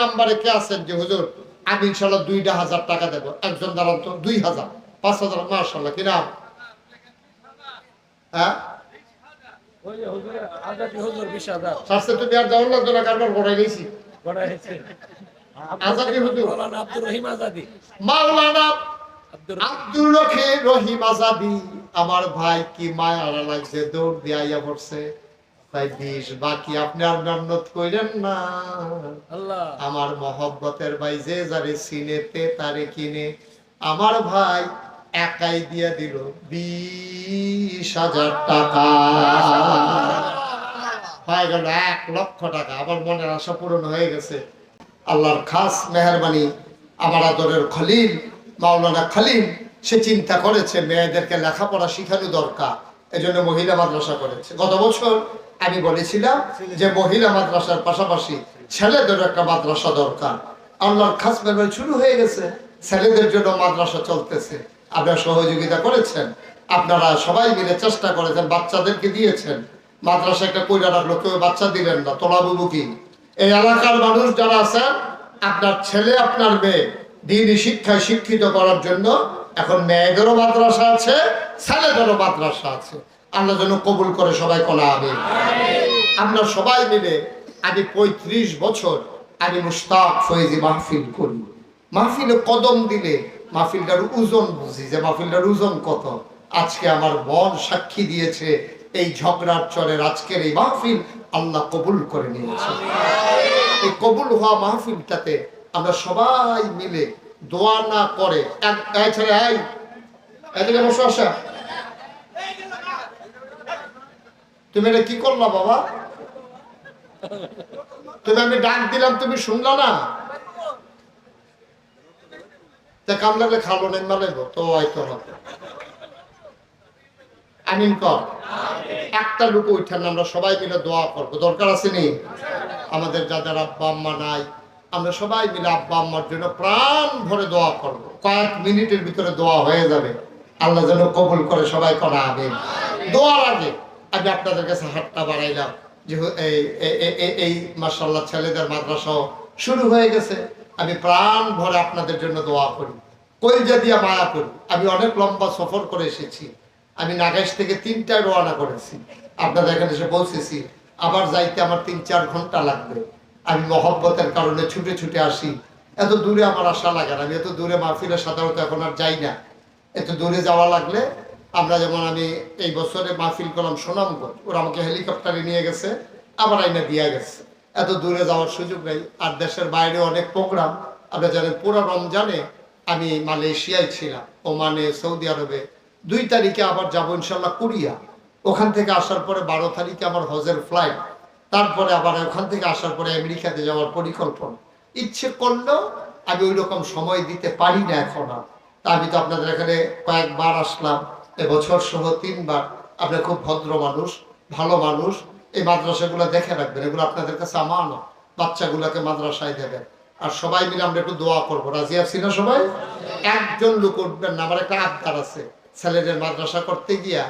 নাম্বারে কে আছেন যে হুজুর? আমি ইনশাল্লাহ দুইটা হাজার টাকা দেবো। একজন দাঁড়ান তো দুই হাজার। পাঁচ হাজার মার্শাল্লাহ কিনা হ্যাঁ? ওই যে হুজুর আজাদি হুজুর বিশ হাজার। স্বাস্থ্য তুমি আর যাওয়ার লাগতো না কারবার গড়াই গেছি আজাদি হুজুর। আব্দুর রহিম আজাদি। মাওলানা আব্দুর রহিম আজাদি। আমার ভাই কি মায়া লাগছে দৌড় দিয়ে আইয়া পড়ছে? তাই বিষ বাকি আপনি আর মেহনত কইলেন না। আমার মহব্বতের ভাই যে যারে সিনেতে তারে কিনে। আমার ভাই একাই দিয়ে দিল বিশ হাজার টাকা। হয়ে গেল এক লক্ষ টাকা। আমার মনের আশা পূরণ হয়ে গেছে। আল্লাহর খাস মেহরবানি আমার আদরের খলিল মাওলানা খলিল সে চিন্তা করেছে মেয়েদেরকে লেখাপড়া শিখানো দরকার। এজন্য মহিলা মাদ্রাসা করেছে। গত বছর আমি বলেছিলাম যে মহিলা মাদ্রাসার পাশাপাশি ছেলেদের একটা মাদ্রাসা দরকার। আল্লাহর খাস মেহরবানি শুরু হয়ে গেছে। ছেলেদের জন্য মাদ্রাসা চলতেছে। আপনারা সহযোগিতা করেছেন। আপনারা সবাই মিলে চেষ্টা করেছেন, বাচ্চাদেরকে দিয়েছেন। মাদ্রাসা একটা কইরা রাখল কেউ বাচ্চা দিলেন না তোলাবুবু কি এই এলাকার মানুষ যারা আছেন, আপনার ছেলে, আপনার মেয়ে, দিনই শিক্ষায় শিক্ষিত করার জন্য এখন মেয়েদেরও মাদ্রাসা আছে, ছেলেদেরও মাদ্রাসা আছে। আল্লাহ যেন কবুল করে সবাই কলা আমি আমরা সবাই মিলে আমি পঁয়ত্রিশ বছর আমি মুস্তাক ফয়েজি মাহফিল করি। মাহফিলে কদম দিলে মাহফিলটার ওজন বুঝি যে মাহফিলটার ওজন কত। আজকে আমার মন সাক্ষী দিয়েছে এই ঝগড়ার চরের আজকের এই মাহফিল আল্লাহ কবুল করে নিয়েছে। এই কবুল হওয়া মাহফিলটাতে আমরা সবাই মিলে দোয়া না করে এক- এই এই এদিকে বসো আসা। তুমি এটা কি করলা বাবা? তুমি আমি ডাক দিলাম, তুমি শুনলা না? তা খালো নেই মালেব তো হয়তো একটা লোক উঠান আমরা সবাই মিলে দোয়া করব। দরকার আছে নি? আমাদের যাদের আব্বা আম্মা নাই, আমরা সবাই মিলে আব্বা আম্মার জন্য প্রাণ ভরে দোয়া করব। কয়েক মিনিটের ভিতরে দোয়া হয়ে যাবে। আল্লাহ যেন কবুল করে সবাই করা হবে দোয়ার আগে আমি আপনাদের কাছে হাতটা বাড়াইলাম, যে এই এই- মাসাল্লাহ ছেলেদের মাদ্রাসাও শুরু হয়ে গেছে। আমি প্রাণ ভরে আপনাদের জন্য দোয়া করি। কইলজা দিয়া মায়া করি। আমি অনেক লম্বা সফর করে এসেছি। আমি নাগাইশ থেকে তিনটায় রওনা করেছি। আপনাদের এখানে এসে পৌঁছেছি। আবার যাইতে আমার তিন চার ঘণ্টা লাগবে। আমি মহব্বতের কারণে ছুটে ছুটে আসি। এত দূরে আমার আশা লাগে না। আমি এত দূরে মাহফিলে সাধারণত এখন আর যাই না। এত দূরে যাওয়া লাগলে আমরা যেমন আমি এই বছরে মাহফিল করলাম সুনামগঞ্জ, ওরা আমাকে হেলিকপ্টারে নিয়ে গেছে, আবার আইনা দিয়ে গেছে। এত দূরে যাওয়ার সুযোগ নেই, আর দেশের বাইরে অনেক প্রোগ্রাম। আপনারা জানেন, পুরো রমজানে আমি মালয়েশিয়ায় ছিলাম, ওমানে, সৌদি আরবে। দুই তারিখে আবার যাব ইনশাল্লাহ কোরিয়া। ওখান থেকে আসার পরে বারো তারিখে আমার হজের ফ্লাইট তারপরে আবার ওখান থেকে আসার পরে আমেরিকাতে যাওয়ার পরিকল্পনা। ইচ্ছে করলেও আমি ওই রকম সময় দিতে পারি না এখন আর। আমি তো আপনাদের এখানে কয়েকবার আসলাম। এবছর সহ তিনবার। আপনি খুব ভদ্র মানুষ, ভালো মানুষ। এই মাদ্রাসাগুলো দেখে রাখবেন, এগুলো আপনাদের কাছে আমানো বাচ্চাগুলোকে মাদ্রাসায় দেবেন। আর সবাই মিলে আমরা একটু দোয়া করব। রাজি আছি না সবাই? একজন লোক উঠবেন না, আমার একটা আবদার আছে। ছেলেদের মাদ্রাসা করতে গিয়া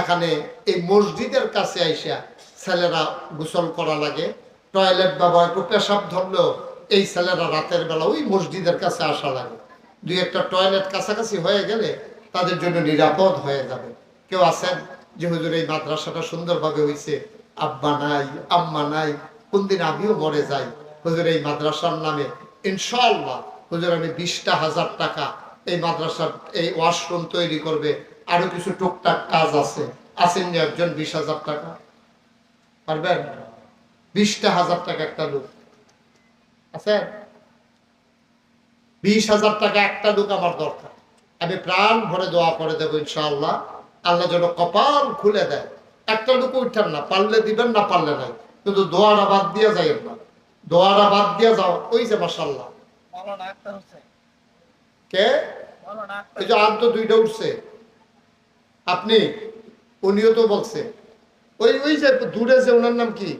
এখানে এই মসজিদের কাছে আইসা ছেলেরা গোসল করা লাগে। টয়লেট ব্যবহার একটু পেশাব ধরলেও এই ছেলেরা রাতের বেলা ওই মসজিদের কাছে আসা লাগে। দুই একটা টয়লেট কাছাকাছি হয়ে গেলে তাদের জন্য নিরাপদ হয়ে যাবে। কেউ আছেন যে হুজুর এই মাদ্রাসাটা সুন্দরভাবে হয়েছে আব্বা নাই, আম্মা নাই, কোনদিন আমিও মরে যাই। হুজুর এই মাদ্রাসার নামে ইনশাল্লাহ হুজুর আমি বিশটা হাজার টাকা এই মাদ্রাসার এই ওয়াশরুম তৈরি করবে। আরও কিছু টুকটাক কাজ আছে। আছেন যে একজন বিশ হাজার টাকা। পারবেন? বিশটা হাজার টাকা একটা লোক। আছে বিশ হাজার টাকা একটা লোক আমার দরকার। আমি প্রাণ ভরে দোয়া করে দেবো ইনশাআল্লাহ। আল্লাহ যেন কপাল খুলে দেয়। একটা লোক উঠান না পারলে দিবেন না পারলে নাই। কিন্তু দোয়ারা বাদ দিয়ে যাইয়েন না। দোয়ারা বাদ দিয়ে যাও। ওই যে মাসাল্লাহ কে? এই যে আর তো দুইটা উঠছে। আপনি? উনিও তো বলছে। ওই ওই যে দূরে যে ওনার নাম কি?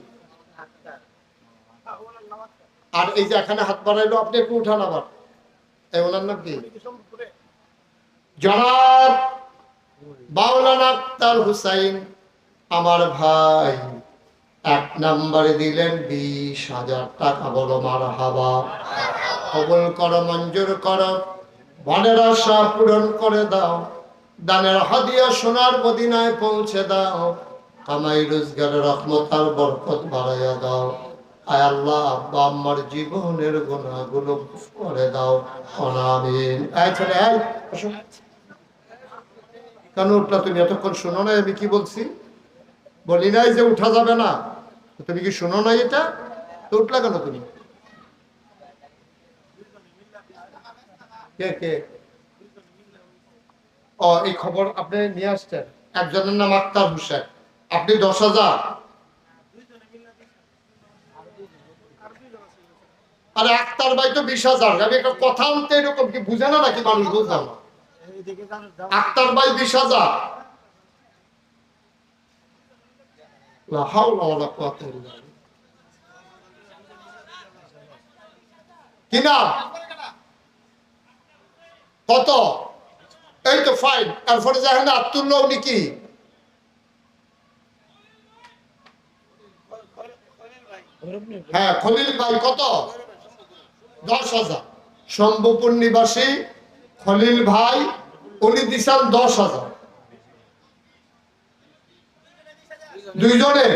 আর এই যে এখানে হাত বাড়াইলো আপনি একটু উঠান আবার। এই ওনার নাম কি? জনাব বাউলানা আক্তার হুসাইন, আমার ভাই। এক নম্বরে দিলেন বিশ হাজার টাকা বড় মার হাবা কবল করো, মঞ্জুর করো, মনের আশা পূরণ করে দাও। দানের হাদিয়া সোনার মদিনায় পৌঁছে দাও। কামাই রোজগারের রহমত আর বরকত বাড়াইয়া দাও। আয় আল্লাহ, আব্বা আম্মার জীবনের গুণাগুলো করে দাও। অনামিন আয়। কেন উঠলা তুমি এতক্ষণ শোনো না আমি কি বলছি? বলি নাই যে উঠা যাবে না। তুমি কি শোনো না এটা? তো উঠলা কেন তুমি? কে কে? ও, এই খবর আপনি নিয়ে আসছেন? একজনের নাম আক্তার হোসেন। আপনি দশ হাজার? আরে আক্তার ভাই তো বিশ হাজার। আমি একটা কথা আনতে এরকম কি বুঝে না নাকি মানুষ বুঝলাম না? আক্তার ভাই বিশ হাজার। লা হাওলা ওয়ালা কুওয়াতা ইল্লা বিল্লাহ। কি নাম কত? এই তো ফাইন এরপরে দেখেন আত্মুল্লাহ উনি কি হ্যাঁ খলিল ভাই কত? দশ হাজার। শম্ভুপুর নিবাসী খলিল ভাই উনি দিছেন দশ হাজার। দুইজনে?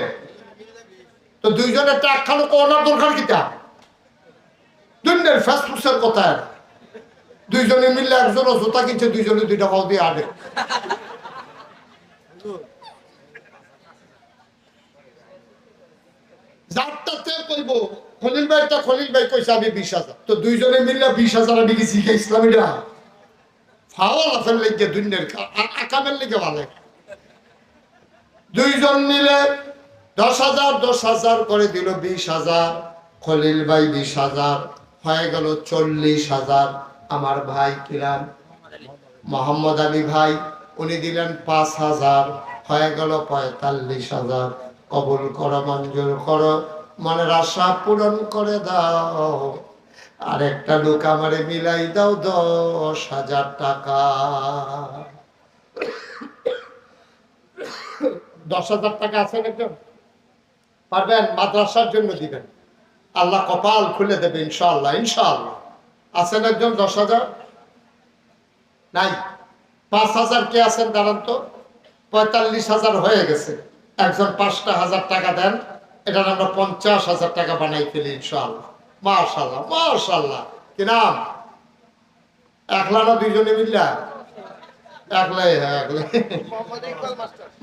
তো দুইজনের টাক খানো কোনার দরকার কথা দুইজনে মিললে একজন জুতা কিনছে, দুইজনে দুইটা দিয়ে আনে। খলিল ভাইটা খলিল ভাই আমি বিশ হাজার। তো দুইজনে মিললে বিশ হাজার আমি কি ইসলামীরা ফাওয়াল আসার লেগে দুইনের আকামের লেগে ভালো দুইজন মিলে দশ হাজার দশ হাজার করে দিল বিশ হাজার, খলিল ভাই বিশ হাজার, হয়ে গেল চল্লিশ হাজার। আমার ভাই কিরাম, মোহাম্মদ আলী ভাই, উনি দিলেন পাঁচ হাজার, হয়ে গেল পঁয়তাল্লিশ হাজার। কবুল করো, মঞ্জুর করো, মনের আশা পূরণ করে দাও। আর একটা লোক আমারে মিলাই দাও দশ হাজার টাকা। দশ হাজার টাকা আছেন একজন? পারবেন? মাদ্রাসার জন্য দিবেন। আল্লাহ কপাল খুলে দেবে ইনশাল্লাহ ইনশাল্লাহ আছেন একজন দশ হাজার? নাই। পাঁচ হাজার কে আছেন দাঁড়ান তো? পঁয়তাল্লিশ হাজার হয়ে গেছে। একজন পাঁচটা হাজার টাকা দেন এটা আমরা পঞ্চাশ হাজার টাকা বানাই ফেলি, ইনশাআল্লাহ। মার্শাল্লাহ মার্শাল্লাহ কি নাম? একলা না দুইজনে মিল্লা? একলাই হ্যাঁ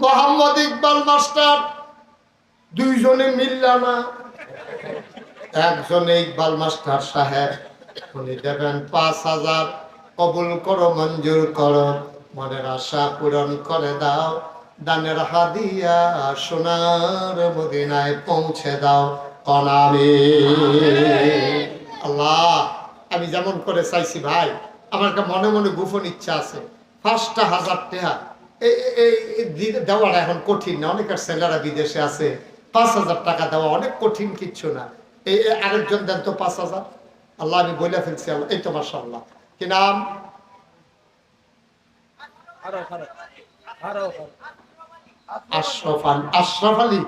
মোহাম্মদ ইকবাল মাস্টার, দুইজনে মিল্লা না? একজনে ইকবাল মাস্টার সাহেব, উনি দেবেন পাঁচ হাজার। কবুল করো, মঞ্জুর করো, মনের আশা পূরণ করে দাও। দানের হাদিয়া সোনার মদিনায় পৌঁছে দাও। আল্লাহ আমি যেমন করে চাইছি ভাই আমার মনে মনে গোপন ইচ্ছা আছে। পাঁচটা হাজার টাকা এই দি- দেওয়াটা এখন কঠিন না অনেকের ছেলেরা বিদেশে আছে। পাঁচ হাজার টাকা দেওয়া অনেক কঠিন কিচ্ছু না। এই আরেকজন দেন তো পাঁচ হাজার। আল্লাহ আমি বলে ফেলছি আল্লাহ এই তো মাসাল্লাহ কি নাম? আরও আলী।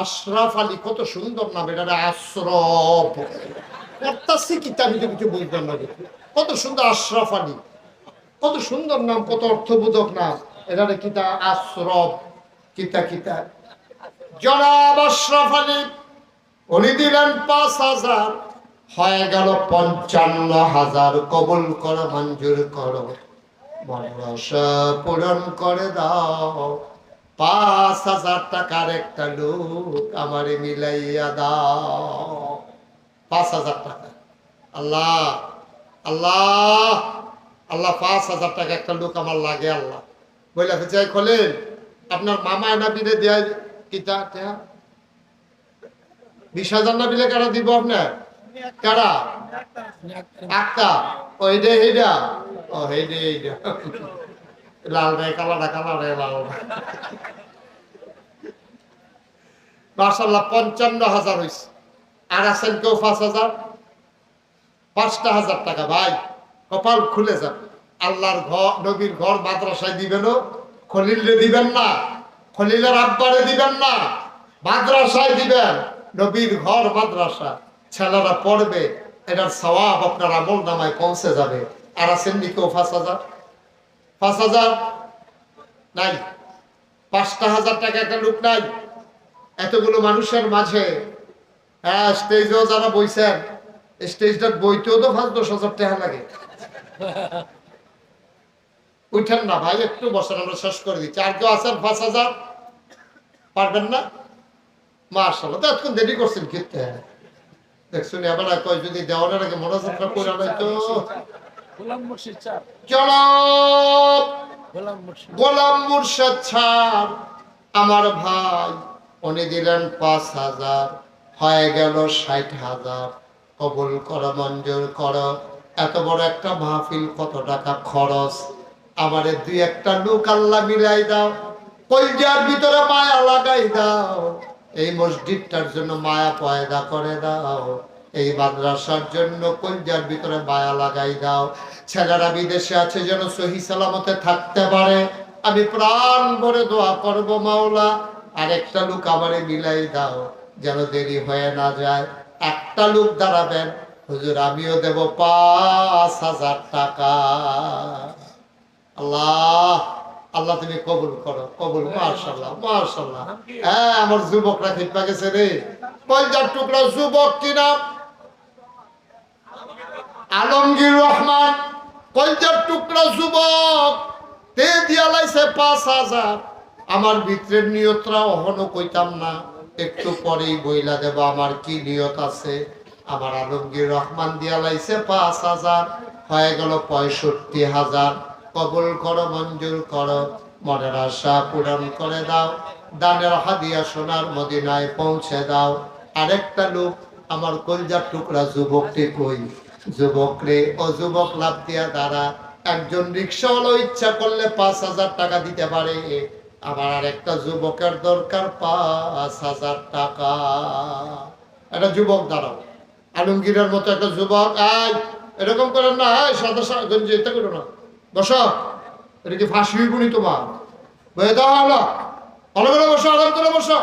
আশরাফ আলী কত সুন্দর নাম এটা আশরফ। করতাছি কি তো কিছু বুঝলাম না কত সুন্দর আশরাফ আলী। কত সুন্দর নাম, কত অর্থবোধক নাম। এটা কিতা আশরফ। কিতা কিতা জনাব আশরাফ আলী, উনি দিলেন পাঁচ হাজার। হয়ে গেল পঞ্চান্ন হাজার। কবুল করো, মঞ্জুর করো। মনসা পূরণ করে দাও। পাঁচ হাজার টাকার একটা লোক আমারে মিলাইয়া দাও। পাঁচ হাজার টাকা। আল্লাহ আল্লাহ আল্লাহ পাঁচ হাজার টাকা একটা লোক আমার লাগে আল্লাহ। বইলা চাই খোলেন আপনার মামা না বিলে দেয় কিতা? বিশ হাজার না বিলে কারা দিব আপনার কারা? আক্কা ও হেডে হেডা ও হেডে হেডা লাল রে কালা রে লাল মার্শাল্লাহ পঞ্চান্ন হাজার হয়েছে আর আছেন কেউ পাঁচ হাজার? পাঁচটা হাজার টাকা, ভাই, কপাল খুলে যাবে আল্লাহর ঘর, নবীর ঘর মাদ্রাসায় দিবেন খলিলে দিবেন না। খলিলের আব্বারে দিবেন না। মাদ্রাসায় দিবেন। নবীর ঘর, মাদ্রাসা। ছেলেরা পড়বে। এটার সওয়াব আপনার আমল নামায় পৌঁছে যাবে। আর আছেন নি কেউ পাঁচ হাজার? পাঁচ হাজার? নাই। পাঁচটা হাজার টাকা একটা লোক নাই। এতগুলো মানুষের মাঝে হ্যাঁ স্টেজেও যারা বইছেন স্টেজটা বইতেও তো পাঁচ দশ হাজার টাকা লাগে। উঠেন না ভাই একটু বসেন আমরা শেষ করে দিচ্ছি। আর কেউ আছেন পাঁচ হাজার? পারবেন না? মার্শাল তো এতক্ষণ দেরি করছেন খেতে দেখছুন এবার কয় যদি দেওয়ানের আগে করে নাই তো। চলো গোলাম মুর্শিদ। ছাড় আমার ভাই। উনি দিলেন পাঁচ হাজার, হয়ে গেল ষাট হাজার। কবুল করো, মঞ্জুর করো। এত বড় একটা মাহফিল, কত টাকা খরচ। আমারে দুই একটা লোক আল্লাহ মিলাই দাও, কলজার ভিতরে মায়া লাগাই দাও। এই মসজিদটার জন্য মায়া পয়দা করে দাও। এই মাদ্রাসার জন্য কলজার ভিতরে মায়া লাগাই দাও। ছেলেরা বিদেশে আছে যেন সহি সালামতে থাকতে পারে। আমি প্রাণ ভরে দোয়া করব, মাওলা। আরেকটা লোক আমারে মিলাই দাও, যেন দেরি হয়ে না যায়। একটা লোক দাঁড়াবেন, হুজুর, আমিও দেব পাঁচ হাজার টাকা। আল্লাহ আল্লাহ তুমি কবুল করো, কবুল মার্শাল্লাহ মার্শাল্লাহ হ্যাঁ আমার যুবকরা খেপা গেছে রে। পঞ্চাশ টুকরা যুবক কি নাম আলমগীর রহমান পঞ্চাশ টুকরা যুবক, তে দিয়া পাঁচ হাজার। আমার ভিতরের নিয়তরা অহনো কইতাম না, একটু পরেই বইলা দেব, আমার কি নিয়ত আছে? আমার আলমগীর রহমান দিয়া লাইছে পাঁচ হাজার, হয়ে গেল পঁয়ষট্টি হাজার। কবল করো, মঞ্জুর করো, মনের আশা পূরণ করে দাও, দানের হাদিয়া সোনার মদিনায় পৌঁছে দাও। আরেকটা লোক, আমার কলজার টুকরা যুবকটি কই? যুবক রে, ও যুবক লাভ দিয়া দ্বারা একজন রিক্সাওয়ালা ইচ্ছা করলে পাঁচ হাজার টাকা দিতে পারে। আমার আর একটা যুবকের দরকার পাঁচ হাজার টাকা। একটা যুবক দাঁড়াও। আলমগীরের মতো একটা যুবক আয় এরকম করেন না আয় সাদা গঞ্জি, এটা করো না। বসো। এটা কি ফাঁসি হইবনি তোমার? বয়ে দাও হলো ভালো করে বসো, আরাম করে বসো।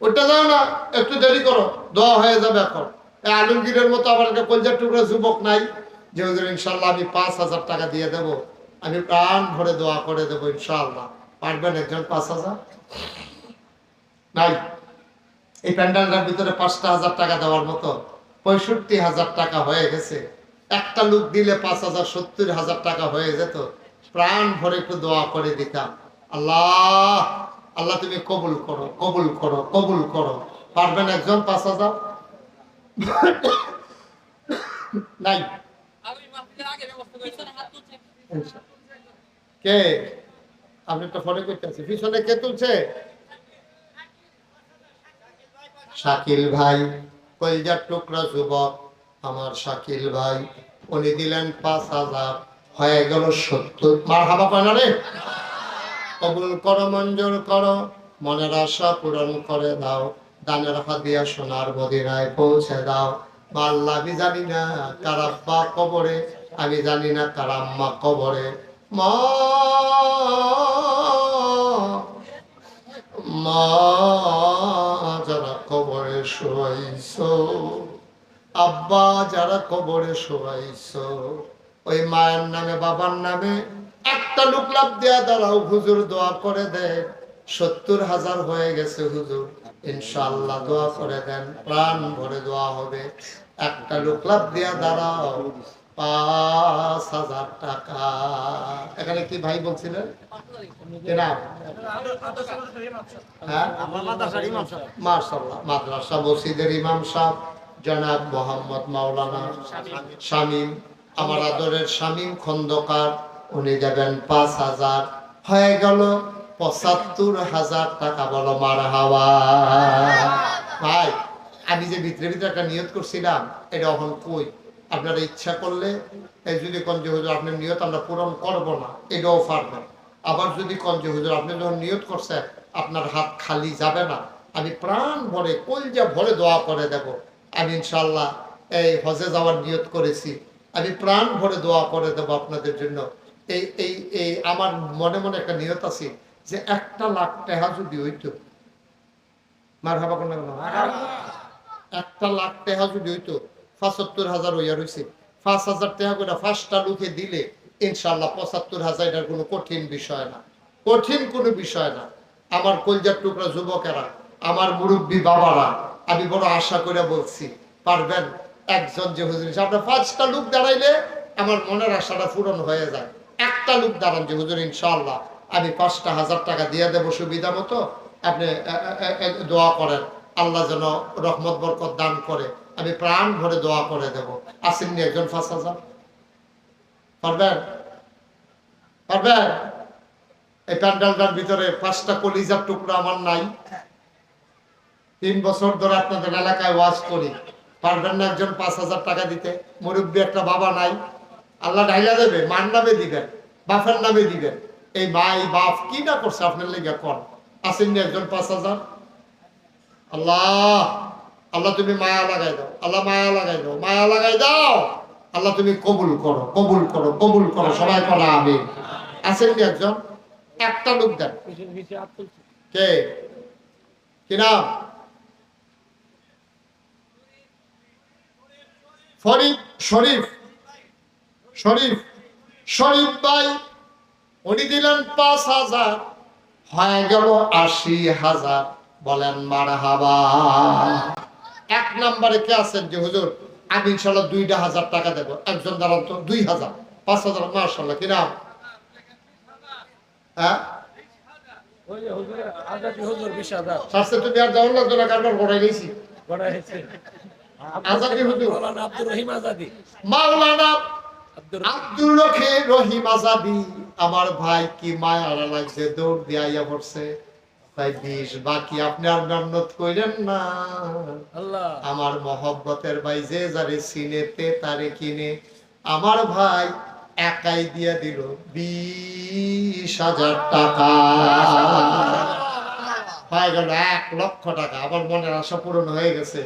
ওটা যাও না, একটু দেরি করো, দোয়া হয়ে যাবে এখন। এই আলমগীরের মতো আবার একটা কলজার টুকরা যুবক নাই যে ইনশাল্লাহ আমি পাঁচ হাজার টাকা দিয়ে দেব। আমি প্রাণ ভরে দোয়া করে দেবো ইনশাল্লাহ পারবেন একজন পাঁচ হাজার? নাই। এই প্যান্ডেলটার ভিতরে পাঁচটা হাজার টাকা দেওয়ার মতো পঁয়ষট্টি হাজার টাকা হয়ে গেছে। একটা লোক দিলে পাঁচ হাজার সত্তর হাজার টাকা হয়ে যেত। প্রাণ ভরে একটু দোয়া করে দিতাম। আল্লাহ আল্লাহ তুমি কবুল করো কবুল করো কবুল করো। পারবেন একজন পাঁচ হাজার? নাই। কে আপনি তো ফোনে করতে আছি। পিছনে কে তুলছে? শাকিল ভাই, কলজার টুকরা যুবক। আমার শাকিল ভাই, উনি দিলেন পাঁচ হাজার। হয়ে গেল সত্তর। মার পায় না রে। কবুল করো, মঞ্জুর করো। মনের আশা পূরণ করে দাও। দানের হাদিয়া সোনার মদিনায় পৌঁছে দাও। আল্লাহ আমি জানি না কবরে, আমি জানি না কবরে। আব্বা যারা কবরে শোয়াইছ, ওই মায়ের নামে, বাবার নামে একটা লোক লাভ দেয়া দাঁড়াও, হুজুর দোয়া করে দেন। সত্তর হাজার হয়ে গেছে হুজুর। ইনশাল্লাহ দোয়া করে দেন, প্রাণ ভরে দোয়া হবে। একটা লোক লাভ দেয়া দাঁড়াও। পাঁচ হাজার টাকা। এখানে কি ভাই বলছিলেন? হ্যাঁ? মাদ্রাসা মসজিদের ইমাম সাহেব, জনাব মোহাম্মদ মাওলানা শামীম। আমার আদরের শামীম খন্দকার, উনি যাবেন পাঁচ হাজার। হয়ে গেল পঁচাত্তর হাজার টাকা বলো মার হাওয়া। ভাই, আমি যে ভিতরে ভিতরে একটা নিয়ত করছিলাম, এটা এখন কই? আপনারা ইচ্ছা করলে এই যদি কঞ্জ হুজুর আপনার নিয়ত আমরা পূরণ করব না, এটাও পারবেন। আবার যদি কঞ্জ হুজুর আপনি যখন নিয়ত করছেন, আপনার হাত খালি যাবে না, আমি প্রাণ ভরে কলজা ভরে দোয়া করে দেব। আমি ইনশাল্লাহ এই হজে যাওয়ার নিয়ত করেছি, আমি প্রাণ ভরে দোয়া করে দেব আপনাদের জন্য। এই এই এই আমার মনে মনে একটা নিয়ত আছে যে একটা লাখ টাকা যদি হইতো মার হাবা কোন? একটা লাখ টাকা যদি হইতো পঁচাত্তর হাজার হইয়া রয়েছে পাঁচ হাজার টাকা করে দিলে ইনশাল্লাহ পঁচাত্তর হাজার এটার কোনো কঠিন বিষয় না। কঠিন কোনো বিষয় না। আমার কলজার টুকরা যুবকেরা, আমার মুরব্বী বাবারা, আমি বড় আশা করে বলছি, পারবেন? একজন যে হুজুর আপনার পাঁচটা লোক দাঁড়াইলে আমার মনের আশাটা পূরণ হয়ে যায়। একটা লোক দাঁড়ান যে, হুজুর ইনশাল্লাহ আমি পাঁচটা হাজার টাকা দিয়ে দেবো সুবিধা মতো। আপনি দোয়া করেন। আল্লাহ যেন রহমত বরকত দান করে। আমি প্রাণ ভরে দোয়া করে দেব। আসেননি একজন পাঁচ হাজার পারবেন? পারবেন? এই প্যান্ডেলটার ভিতরে পাঁচটা কলিজার টুকরো আমার নাই। তিন বছর ধরে আপনাদের এলাকায় ওয়াজ করি। পারবেন না একজন পাঁচ হাজার টাকা দিতে? মুরব্বী একটা বাবা নাই। আল্লাহ ডাইলা দেবে, মার নামে দিবেন, বাপের নামে দিবেন। এই মা এই বাপ কি না করছে আপনার লেগে কর? আসেননি একজন পাঁচ হাজার। আল্লাহ! আল্লাহ তুমি মায়া লাগাই দাও। আল্লাহ মায়া লাগাই দাও। মায়া লাগাই দাও। আল্লাহ তুমি কবুল করো কবুল করো কবুল করো। সবাই করো আমি আসেননি একজন? একটা লোক দেন। কে? কি নাম? ফরিদ শরীফ। শরীফ। শরীফ ভাই, উনি দিলেন পাঁচ হাজার। হয়ে গেল আশি হাজার। বলেন মার হাবা এক নম্বরে কে আছেন যে হুজুর আমি ইনশাল্লাহ দুইটা হাজার টাকা দেবো। একজন দাঁড়ান তো দুই হাজার। পাঁচ হাজার মার্শাল্লাহ কি নাম? হ্যাঁ? ওই যে হুজুর আজাদি হুজুর বিশ হাজার। শাস্ত্রে তুমি আর যাওয়ার লাগতো না কারবার করাই গেছি আজাদি হুজুর। আব্দুর রহিম আজাদি। মাওলানা আব্দুর রহিম। আজাদি। আমার ভাই কি মায়া লাগছে দৌড় দিয়ে আইয়া পড়ছে? তাই বিষ বাকি আপনি আর মেহনত কইলেন না। আমার মহব্বতের ভাই যে যারে সিনেতে তারে কিনে আমার ভাই একাই দিয়া দিল বিশ হাজার টাকা। হয়ে গেল এক লক্ষ টাকা। আমার মনের আশা পূরণ হয়ে গেছে।